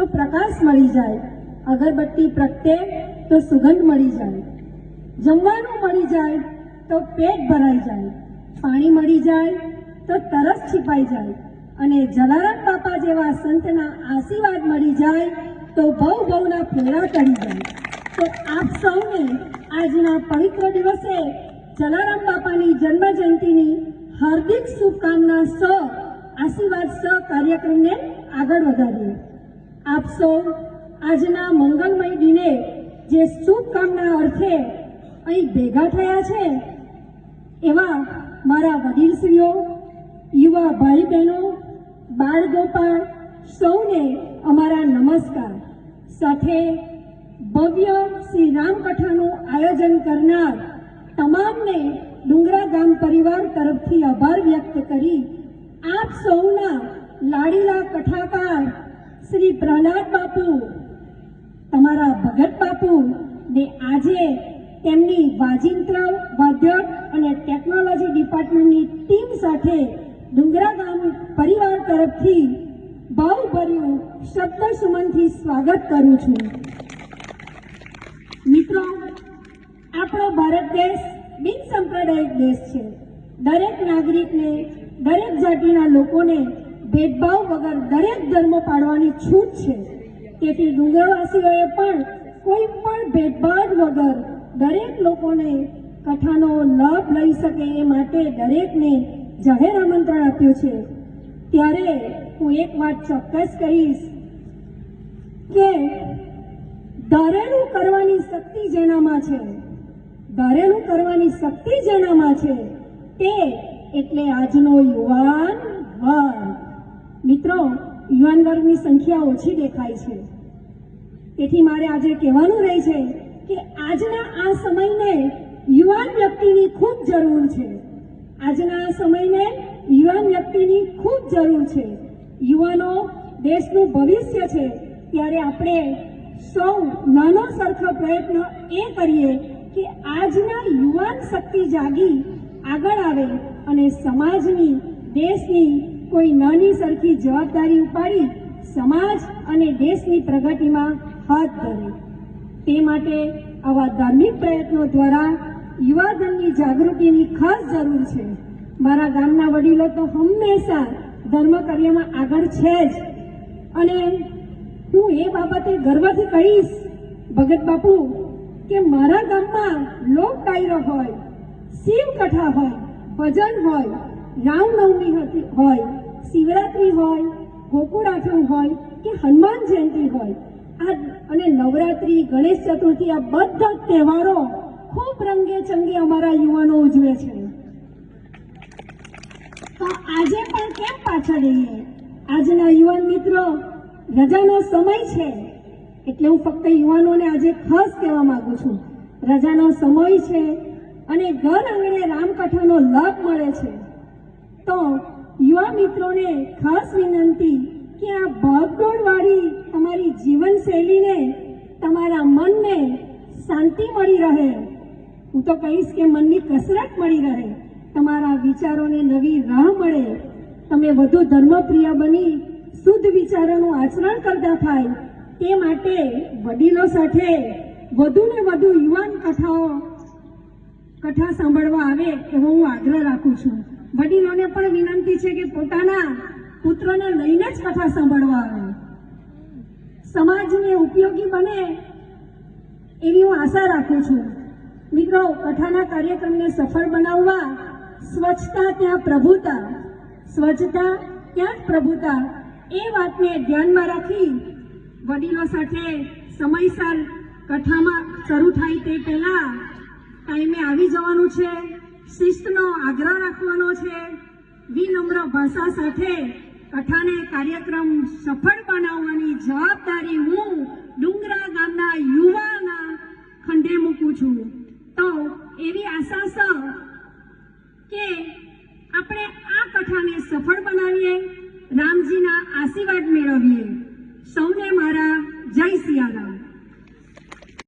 તો પ્રકાશ મળી જાય. અગરબત્તી પ્રગટે તો સુગંધ મળી જાય. જમવાનું મળી જાય તો પેટ ભરાઈ જાય. પાણી મળી જાય તો તરસ છીપાઈ જાય. અને જલારામ બાપા જેવા સંતના આશીર્વાદ મળી જાય તો બહુ બહુના ફેરા ટળી જાય. તો આપ સૌને આજના પવિત્ર દિવસે જલારામ બાપાની જન્મ જયંતિની હાર્દિક શુભકામના સ આશીર્વાદ સ કાર્યક્રમને આગળ વધારીએ. આપ આજના મંગલમય દિને જે શુભકામના અર્થે અહીં ભેગા થયા છે, એવા મારા વડીલશ્રીઓ, યુવા ભાઈ બહેનો બાળ ગોપાળ સૌને અમારા નમસ્કાર. સાથે ભવ્ય શ્રી રામકથાનું આયોજન કરનાર તમામને ડુંગરા ગામ પરિવાર તરફથી આભાર વ્યક્ત કરી આપ સૌના લાડીલા કથાકાર શ્રી પ્રહલાદ બાપુ, તમારા ભગત બાપુ, ને આજે તેમની વાજિંત્ર વાદ્ય અને ટેકનોલોજી ડિપાર્ટમેન્ટની ટીમ સાથે ડુંગરા ગામ પરિવાર તરફથી ભાવભર્યું શબ્દ સુમનથી સ્વાગત કરું છું. મિત્રો, આપણો ભારત દેશ બિન સાંપ્રદાયિક દેશ છે. દરેક નાગરિકને, દરેક જાતિના લોકોને ભેદભાવ વગર દરેક ધર્મ પાળવાની છૂટ છે. તેથી ડુંગરવાસીઓએ પણ કોઈ પણ ભેદભાવ વગર દરેક લોકોને કથાનો લાભ લઈ શકે એ માટે દરેકને જાહેર આમંત્રણ આપ્યું છે. ત્યારે હું એક વાત ચોક્કસ કહીશ કે ધારેલું કરવાની શક્તિ જેનામાં છે, ધારેલું કરવાની શક્તિ જેનામાં છે તે એટલે આજનો યુવાન મિત્રો યુવાન વર્ગની સંખ્યા ઓછી દેખાય છે. તેથી મારે આજે કહેવાનું રહે છે કે આજના આ સમયને યુવાન વ્યક્તિની ખૂબ જરૂર છે. આજના આ સમયને યુવાન વ્યક્તિની ખૂબ જરૂર છે. યુવાનો દેશનું ભવિષ્ય છે ત્યારે આપણે સૌ નાનો સરખો પ્રયત્ન એ કરીએ કે આજના યુવાન શક્તિ જાગી આગળ આવે અને સમાજની, દેશની કોઈ નાની સરખી જવાબદારી ઉપાડી સમાજ અને દેશની પ્રગતિમાં હાથ ધરે. તે માટે આવા ધાર્મિક પ્રયત્નો દ્વારા યુવાધનની જાગૃતિની ખાસ જરૂર છે. મારા ગામના વડીલો તો હંમેશા ધર્મ કાર્યમાં આગળ છે જ. અને હું એ બાબતે ગર્વથી કહીશ, ભગત બાપુ, કે મારા ગામમાં લોક ડાયરો હોય, શિવ કથા હોય, ભજન હોય રામનવમી હોય શિવરાત્રી હોય ગોકુળ આઠમ હોય કે હનુમાન જયંતિ હોય, આ અને નવરાત્રી, ગણેશ ચતુર્થી, આ બધા તહેવારો ખૂબ રંગે ચંગે અમારા યુવાનો ઉજવે છે. તો આજે પણ કેમ પાછળ રહીએ આજના યુવાન મિત્રો, રજાનો સમય છે. એટલે હું ફક્ત યુવાનોને આજે ખાસ કહેવા માંગુ છું. રજાનો સમય છે અને ઘર આંગણે રામકથાનો લાભ મળે છે. તો યુવા મિત્રોને ખાસ વિનંતી કે આ ભાગદોડવાળી તમારી જીવનશૈલીને, તમારા મનને શાંતિ મળી રહે. હું તો કહીશ કે મનની કસરત મળી રહે. તમારા વિચારોને નવી રાહ મળે. તમે વધુ ધર્મપ્રિય બની, શુદ્ધ વિચારોનું આચરણ કરતા થાય. તે માટે વડીલો સાથે વધુ ને વધુ યુવાન કથાઓ, કથા સાંભળવા આવે એવો હું આગ્રહ રાખું છું. વડીલોને પણ વિનંતી છે કે પોતાના પુત્રોને લઈને જ કથા સાંભળવા આવે. સમાજને ઉપયોગી બને એવી હું આશા રાખું છું. મિત્રો, કથાના કાર્યક્રમને સફળ બનાવવા સ્વચ્છતા ત્યાં પ્રભુતા, સ્વચ્છતા ત્યાં જ પ્રભુતા, એ વાતને ધ્યાનમાં રાખી વડીલો સાથે સમયસર કથામાં શરૂ થાય તે પહેલાં ટાઈમે આવી જવાનું છે. શિસ્તનો આગ્રહ રાખવાનો છે. વિનમ્ર ભાષા સાથે કથાને કાર્યક્રમ સફળ બનાવવાની જવાબદારી હું ડુંગરા ગામના યુવાના ખંડે મૂકું છું. તો એવી આશા છે કે આપણે આ કથાને સફળ બનાવીએ, રામજીના આશીર્વાદ મેળવીએ. સૌને મારા જય સિયારામ.